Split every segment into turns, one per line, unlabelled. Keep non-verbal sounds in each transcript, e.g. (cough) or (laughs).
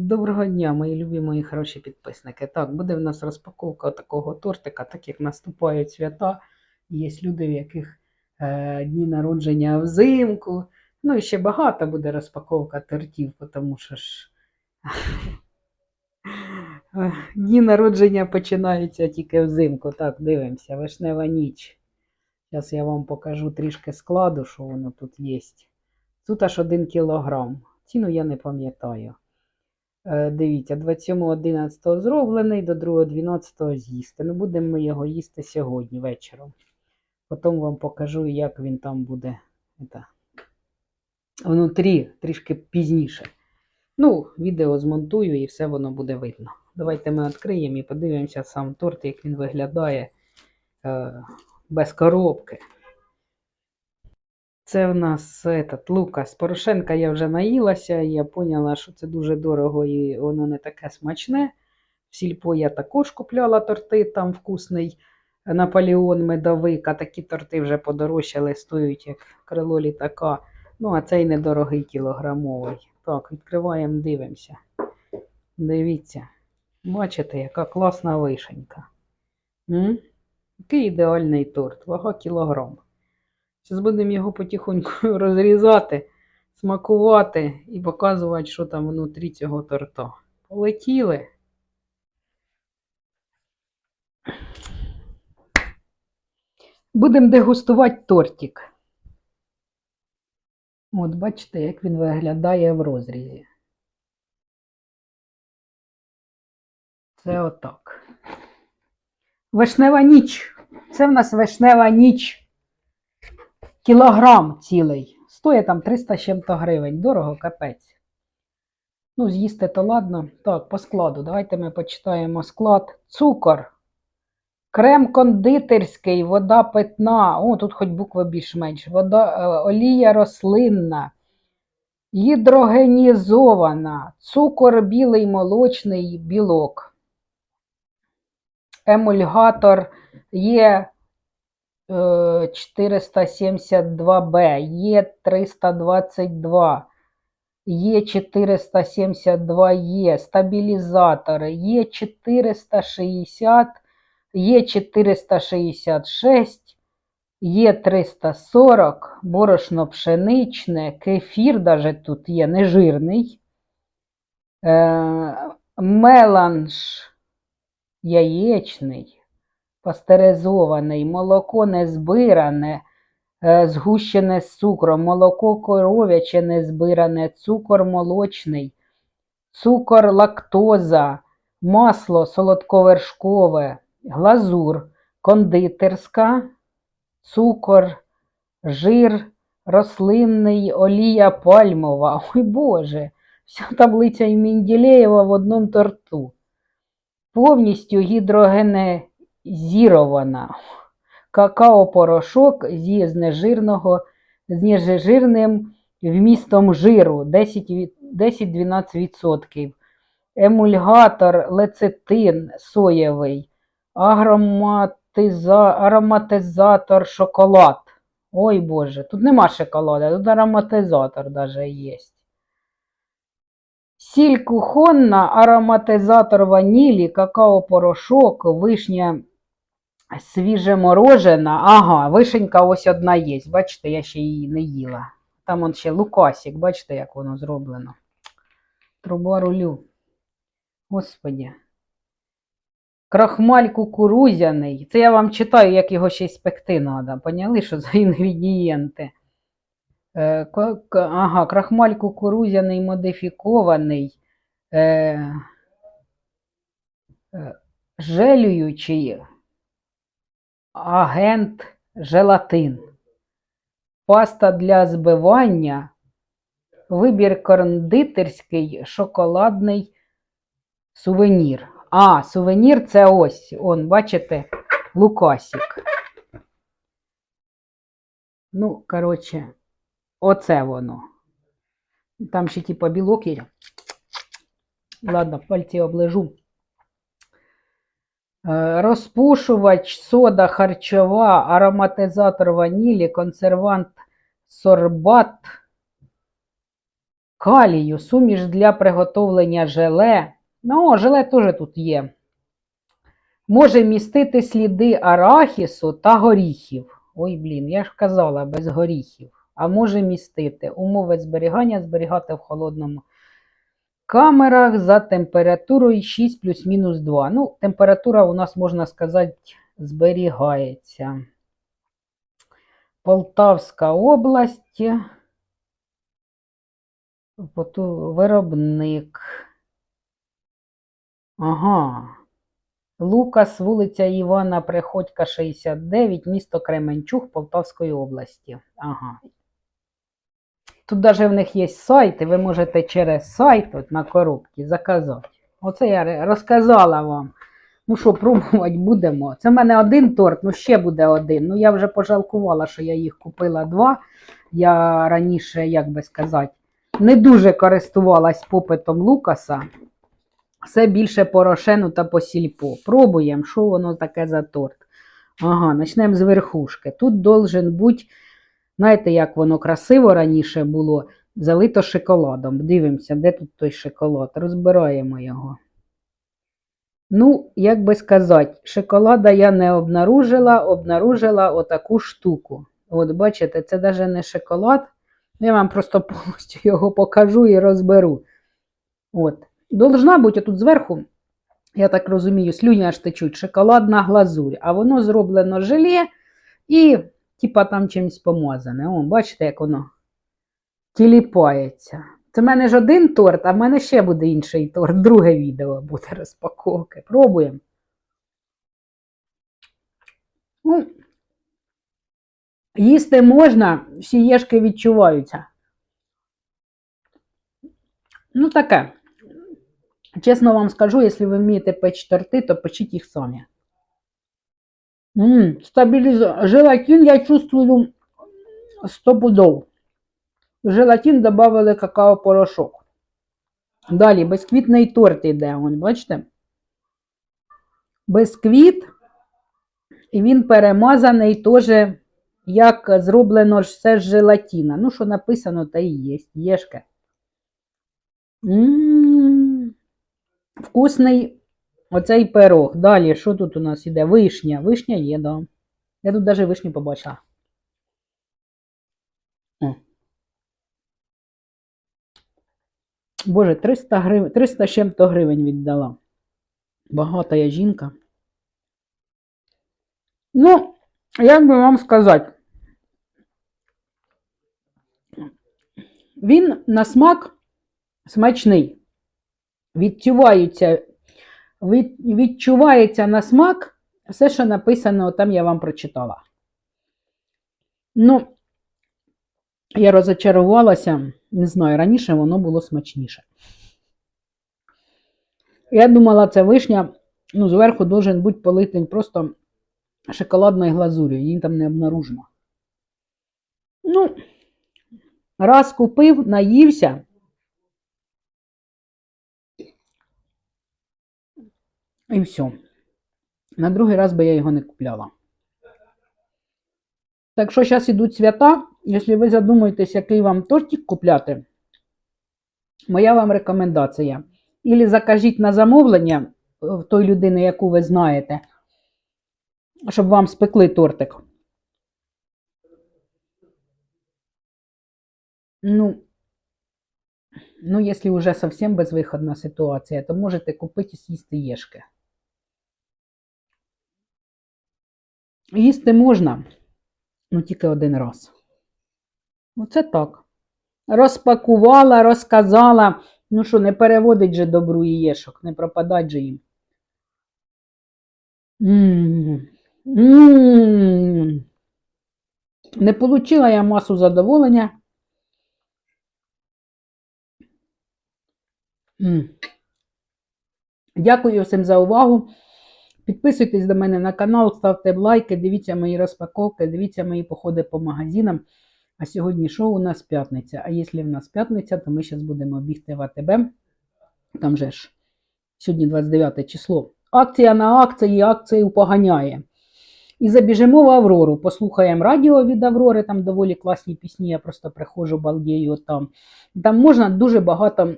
Доброго дня, мої любі мої хороші підписники. Так, буде в нас розпаковка такого тортика, так як наступають свята. Є люди, в яких е, дні народження взимку. Ну і ще багато буде розпаковка тортів, тому що ж (laughs) е, дні народження починаються тільки взимку. Так, дивимося, вишнева ніч. Зараз я вам покажу трішки складу, що воно тут є. Тут аж один кілограм. Ціну я не пам'ятаю. Е, Дивіться, 27.11 зроблений, до 2.12 з'їсти. Ну, будемо ми його їсти сьогодні вечором. Потім вам покажу, як він там буде это, внутрі, трішки пізніше. Ну, відео змонтую і все воно буде видно. Давайте ми відкриємо і подивимося сам торт, як він виглядає е, без коробки. Це в нас этот, Лукас. Порошенка я вже наїлася, я поняла, що це дуже дорого і воно не таке смачне. В сільпо я також купляла торти, там вкусний Наполеон медовик, а такі торти вже подорожчали, стоять як крило літака. Ну, а цей недорогий кілограмовий. Так, відкриваємо, дивимося. Дивіться. Бачите, яка класна вишенька. М? Який ідеальний торт, вага кілограм. Зараз будемо його потихоньку (laughs) розрізати, смакувати і показувати, що там внутрі цього торта. Полетіли. Будемо дегустувати тортик. От бачите, як він виглядає в розрізі. Це отак. Вишнева ніч. Це в нас вишнева ніч. Кілограм цілий. Стоїть там 300 з чим-то гривень. Дорого капець. Ну, з'їсти то ладно. Так, по складу. Давайте ми почитаємо склад. Цукор. Крем кондитерський, вода питна. О, тут хоч буква більш-менш. Вода, е, олія рослинна. Гідрогенізована. Цукор білий молочний білок. Емульгатор є 472Б, є 322, є 472Е, стабілізатори, є 460, є 466, є 340, борошно пшеничне, кефір даже тут є нежирний, е, меланж яєчний, пастеризований, молоко незбиране, е, згущене з цукром, молоко коров'яче незбиране, цукор молочний, цукор лактоза, масло солодковершкове, глазур, кондитерська, цукор, жир, рослинний, олія пальмова. (laughs) Ой Боже, вся таблиця Менділеєва в одному торту повністю гідрогенезірована. Какао-порошок зі знежирного, з нежирним вмістом жиру 10-12%. Емульгатор, лецитин соєвий, агроматиза, ароматизатор шоколад. Ой Боже, тут нема шоколада, тут ароматизатор даже є. Сіль кухонна, ароматизатор ванілі, какао-порошок, вишня свіжеморожена. Ага, вишенька ось одна є. Бачите, я ще її не їла. Там он ще лукасик, бачите, як воно зроблено. Труба рулю. Господі. Крахмаль кукурузяний. Це я вам читаю, як його ще й спекти треба. Поняли, що за інгредієнти? Е, Ага, крахмаль кукурузяний модифікований, е, е, желюючий агент желатин, паста для збивання, вибір кондитерський, шоколадний сувенір. А, сувенір це ось, он, бачите, лукасик. Ну, коротше, Оце воно. Там ще типа білок є. Ладно, пальці оближу. Е, Розпушувач, сода харчова, ароматизатор ванілі, консервант сорбат, калію, суміш для приготовлення желе. Ну, желе теж тут є. Може містити сліди арахісу та горіхів. Ой, блін, я ж казала, без горіхів. А може містити умови зберігання, зберігати в холодному камерах за температурою 6 плюс-мінус 2. Ну, температура у нас, можна сказати, зберігається. Полтавська область. Виробник. Ага. Лукас, вулиця Івана Приходька, 69, місто Кременчуг Полтавської області. Ага. Тут навіть в них є сайт, і ви можете через сайт от на коробці заказати. Оце я розказала вам. Ну що, пробувати будемо. Це в мене один торт, ну ще буде один. Ну я вже пожалкувала, що я їх купила два. Я раніше, як би сказати, не дуже користувалась попитом Лукаса. Все більше по рошену та по сільпо. Пробуємо, що воно таке за торт. Ага, почнемо з верхушки. Тут должен бути, знаєте, як воно красиво раніше було, залито шоколадом. Дивимося, де тут той шоколад. Розбираємо його. Ну, як би сказати, шоколада я не обнаружила, обнаружила отаку штуку. От, бачите, це навіть не шоколад. Я вам просто (laughs) повністю його покажу і розберу. От. Должна бути тут зверху, я так розумію, слюні аж течуть, шоколадна глазурь, а воно зроблено желе і, типа, там чимось помазане. О, бачите, як воно тіліпається. Це в мене ж один торт, а в мене ще буде інший торт. Друге відео буде розпаковки. Пробуємо. Ну, їсти можна, всі єшки відчуваються. Ну, таке. Чесно вам скажу, якщо ви вмієте печь торти, то печіть їх самі. Стабілізу... Желатин я чувствую стопудов. В желатин додали какао-порошок. Далі безквітний торт йде, вон, бачите? Безквіт. І він перемазаний теж, як зроблено все з желатина. Ну, що написано, та і є. Єшке. М, Вкусний оцей пирог. Далі, що тут у нас іде? Вишня. Вишня є, да. Я тут навіть вишню побачила. Боже, 300 гривень, 300 чим-то гривень віддала. Багата я жінка. Ну, як би вам сказати, він на смак смачний. Відчуваються, від, відчувається на смак все, що написано, там я вам прочитала. Ну, я розочарувалася, не знаю, раніше воно було смачніше. Я думала, це вишня, ну, зверху должен бути политий просто шоколадною глазур'ю, її там не обнаружено. Ну, раз купив, наївся. І все. На другий раз би я його не купляла. Так що зараз йдуть свята. Якщо ви задумаєтесь, який вам тортик купляти, моя вам рекомендація. Ілі закажіть на замовлення в той людини, яку ви знаєте, щоб вам спекли тортик. Ну, ну, якщо вже зовсім безвиходна ситуація, то можете купити і з'їсти єшки. Їсти можна, ну тільки один раз. Оце так. Розпакувала, розказала. Ну що, не переводить же добру яєшок, не пропадать же їм. М, м. Не получила я масу задоволення. М. Дякую всім за увагу. Підписуйтесь до мене на канал, ставте лайки, дивіться мої розпаковки, дивіться мої походи по магазинам. А сьогодні що у нас п'ятниця? А якщо в нас п'ятниця, то ми зараз будемо бігти в АТБ. Там же ж сьогодні 29 число. Акція на акції, акції поганяє. І забіжимо в Аврору, послухаємо радіо від Аврори, там доволі класні пісні, я просто приходжу, балдію там. Там можна дуже багато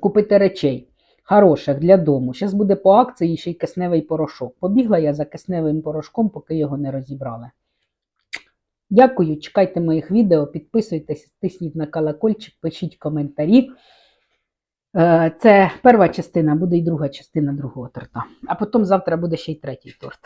купити речей хороших для дому. Зараз буде по акції ще й кисневий порошок. Побігла я за кисневим порошком, поки його не розібрали. Дякую, чекайте моїх відео, підписуйтесь, тисніть на колокольчик, пишіть коментарі. Е, Це перша частина, буде і друга частина другого торта. А потім завтра буде ще й третій торт.